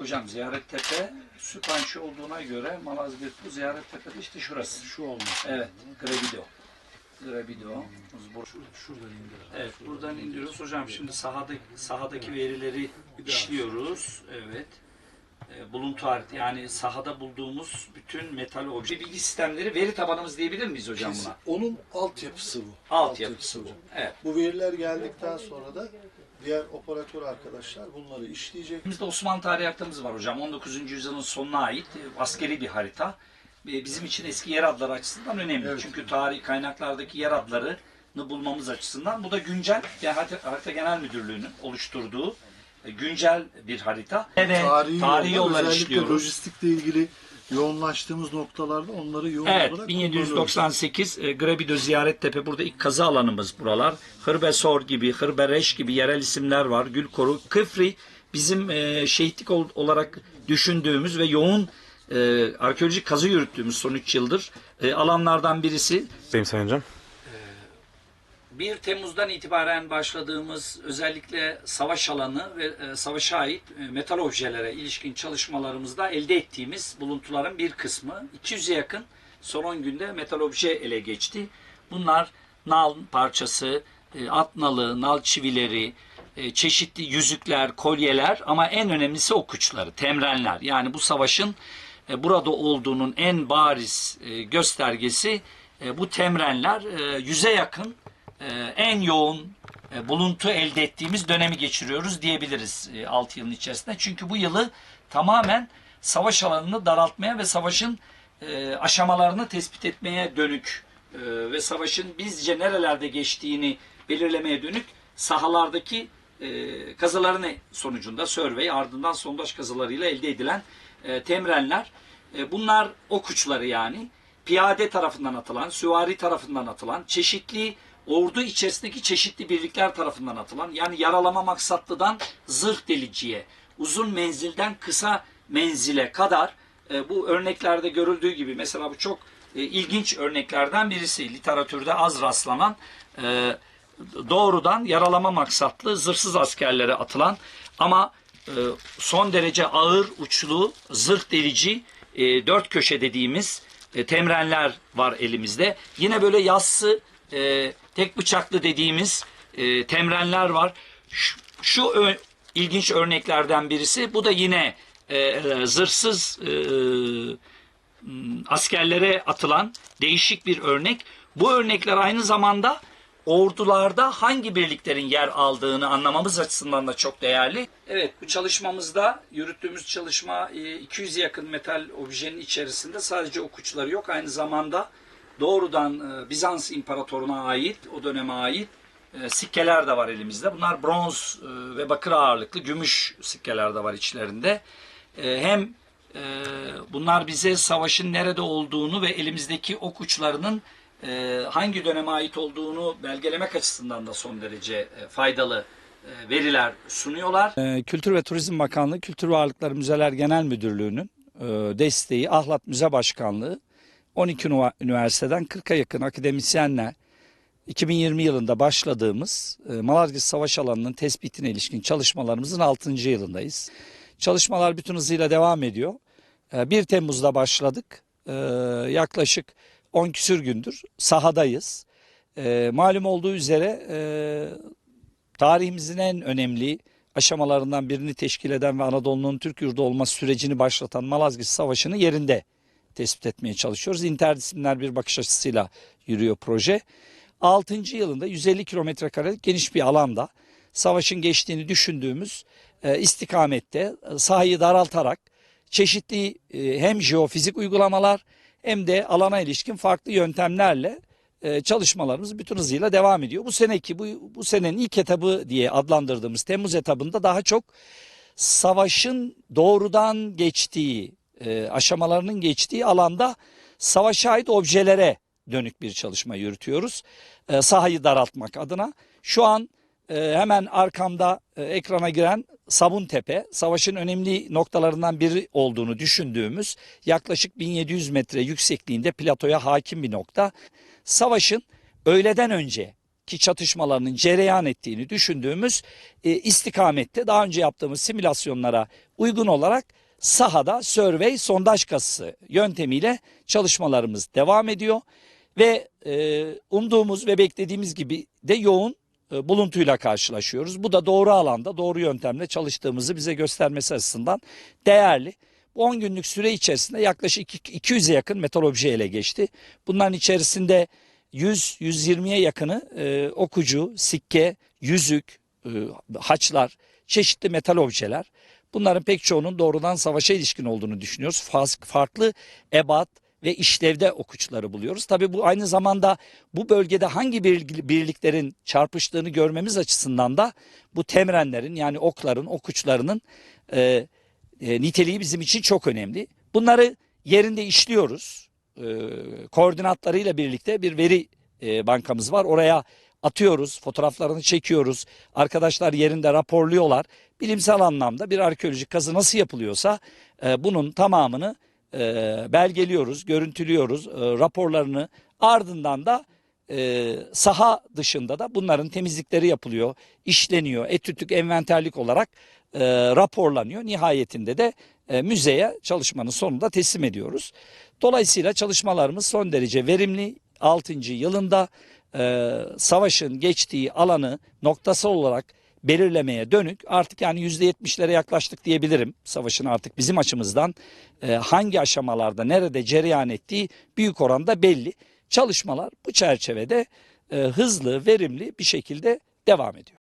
Hocam Ziyarettepe Süpançı olduğuna göre Malazgirt bu Ziyarettepe'de işte şurası. Şu olması. Evet, Grebido. Grebido. Bu- Şuradan indir. Evet, buradan indiriyoruz. Hocam şimdi sahada, sahadaki verileri işliyoruz. Evet. E, buluntu harita yani sahada bulduğumuz bütün metal obje bilgi sistemleri veri tabanımız diyebilir miyiz hocam buna? Onun altyapısı bu. Altyapısı bu. Evet. Bu veriler geldikten sonra da diğer operatör arkadaşlar bunları işleyecek. Bizde Osmanlı tarihi haritamız var hocam. 19. yüzyılın sonuna ait e, askeri bir harita. E, Bizim için eski yer adları açısından önemli. Evet. Çünkü tarihi kaynaklardaki yer adlarını bulmamız açısından. Bu da güncel yani harita, harita Genel Müdürlüğü'nün oluşturduğu e, güncel bir harita. Evet, Tarihi, tarihi yollar, işliyoruz. lojistikle ilgili yoğunlaştığımız noktalarda onları yoğun Evet, olarak 1798 e, Grebido Ziyarettepe burada ilk kazı alanımız buralar. Hırbesor gibi, Hırbereş gibi yerel isimler var. Gülkoru, Kıfri bizim e, şehitlik ol- olarak düşündüğümüz ve yoğun e, arkeolojik kazı yürüttüğümüz son 3 yıldır e, alanlardan birisi. Benim Sayın Hocam. 1 Temmuz'dan itibaren başladığımız özellikle savaş alanı ve e, savaşa ait e, metal objelere ilişkin çalışmalarımızda elde ettiğimiz buluntuların bir kısmı 200'e yakın son 10 günde metal obje ele geçti. Bunlar nal parçası, e, at nalı, nal çivileri, çeşitli yüzükler, kolyeler ama en önemlisi ok uçları, temrenler. Yani bu savaşın burada olduğunun en bariz göstergesi bu temrenler e, yüze yakın en yoğun e, buluntu elde ettiğimiz dönemi geçiriyoruz diyebiliriz 6 yılın içerisinde. Çünkü bu yılı tamamen savaş alanını daraltmaya ve savaşın e, aşamalarını tespit etmeye dönük e, ve savaşın bizce nerelerde geçtiğini belirlemeye dönük sahalardaki e, kazıların sonucunda survey ardından sondaj kazılarıyla elde edilen e, temrenler e, bunlar ok uçları yani piyade tarafından atılan, süvari tarafından atılan, çeşitli ordu içerisindeki çeşitli birlikler tarafından atılan yani yaralama maksatlıdan zırh deliciye, uzun menzilden kısa menzile kadar e, bu örneklerde görüldüğü gibi mesela bu çok e, ilginç örneklerden birisi literatürde az rastlanan e, doğrudan yaralama maksatlı zırhsız askerlere atılan ama e, son derece ağır uçlu zırh delici e, dört köşe dediğimiz e, temrenler var elimizde. Yine böyle yassı e, tek bıçaklı dediğimiz e, temrenler var. Şu, şu ö- ilginç örneklerden birisi bu da yine e, e, zırhsız e, askerlere atılan değişik bir örnek. Bu örnekler aynı zamanda ordularda hangi birliklerin yer aldığını anlamamız açısından da çok değerli. Evet bu çalışmamızda yürüttüğümüz çalışma e, 200 yakın metal objenin içerisinde sadece okuçları yok. Aynı zamanda doğrudan e, Bizans İmparatorluğu'na ait o döneme ait e, sikkeler de var elimizde. Bunlar bronz e, ve bakır ağırlıklı gümüş sikkeler de var içlerinde. Hem bunlar bize savaşın nerede olduğunu ve elimizdeki ok uçlarının hangi döneme ait olduğunu belgelemek açısından da son derece faydalı veriler sunuyorlar. Kültür ve Turizm Bakanlığı Kültür Varlıkları Müzeler Genel Müdürlüğü'nün desteği Ahlat Müze Başkanlığı 12 ünivers- üniversiteden 40'a yakın akademisyenle 2020 yılında başladığımız e, Malazgirt Savaş Alanı'nın tespitine ilişkin çalışmalarımızın 6. yılındayız. Çalışmalar bütün hızıyla devam ediyor. E, 1 Temmuz'da başladık. E, Yaklaşık 10 küsür gündür sahadayız. E, Malum olduğu üzere e, tarihimizin en önemli aşamalarından birini teşkil eden ve Anadolu'nun Türk yurdu olma sürecini başlatan Malazgirt Savaşı'nı yerinde tespit etmeye çalışıyoruz. İnterdisipliner bir bakış açısıyla yürüyor proje. 6. yılında 150 kilometre karelik geniş bir alanda savaşın geçtiğini düşündüğümüz e, istikamette e, sahayı daraltarak çeşitli e, hem jeofizik uygulamalar hem de alana ilişkin farklı yöntemlerle çalışmalarımız bütün hızıyla devam ediyor. Bu seneki bu, bu senenin ilk etabı diye adlandırdığımız Temmuz etabında daha çok savaşın doğrudan geçtiği e, aşamalarının geçtiği alanda savaşa ait objelere dönük bir çalışma yürütüyoruz. E, sahayı daraltmak adına. Şu an e, hemen arkamda e, ekrana giren Sabuntepe, savaşın önemli noktalarından biri olduğunu düşündüğümüz yaklaşık 1700 metre yüksekliğinde platoya hakim bir nokta. Savaşın öğleden önce ki çatışmalarının cereyan ettiğini düşündüğümüz e, istikamette daha önce yaptığımız simülasyonlara uygun olarak sahada survey sondaj kazısı yöntemiyle çalışmalarımız devam ediyor ve e, umduğumuz ve beklediğimiz gibi de yoğun e, buluntuyla karşılaşıyoruz. Bu da doğru alanda, doğru yöntemle çalıştığımızı bize göstermesi açısından değerli. Bu 10 günlük süre içerisinde yaklaşık iki- 200'e yakın obje ele geçti. Bunların içerisinde 100-120'ye yakını e, okucu, sikke, yüzük, e, haçlar, çeşitli metal objeler. Bunların pek çoğunun doğrudan savaşa ilişkin olduğunu düşünüyoruz. Farklı ebat ve işlevde okuçları buluyoruz. Tabii bu aynı zamanda bu bölgede hangi bir- birliklerin çarpıştığını görmemiz açısından da bu temrenlerin yani okların, okuçlarının e, e, niteliği bizim için çok önemli. Bunları yerinde işliyoruz. E, koordinatlarıyla birlikte bir veri e, bankamız var. Oraya atıyoruz, fotoğraflarını çekiyoruz. Arkadaşlar yerinde raporluyorlar. Bilimsel anlamda bir arkeolojik kazı nasıl yapılıyorsa e, bunun tamamını e, belgeliyoruz, görüntülüyoruz, e, raporlarını ardından da e, saha dışında da bunların temizlikleri yapılıyor, işleniyor, etütlük, envanterlik olarak e, raporlanıyor. Nihayetinde de e, müzeye çalışmanın sonunda teslim ediyoruz. Dolayısıyla çalışmalarımız son derece verimli. 6. yılında e, savaşın geçtiği alanı noktasal olarak belirlemeye dönük artık yani %70'lere yaklaştık diyebilirim. Savaşın artık bizim açımızdan e, hangi aşamalarda nerede cereyan ettiği büyük oranda belli. Çalışmalar bu çerçevede e, hızlı, verimli bir şekilde devam ediyor.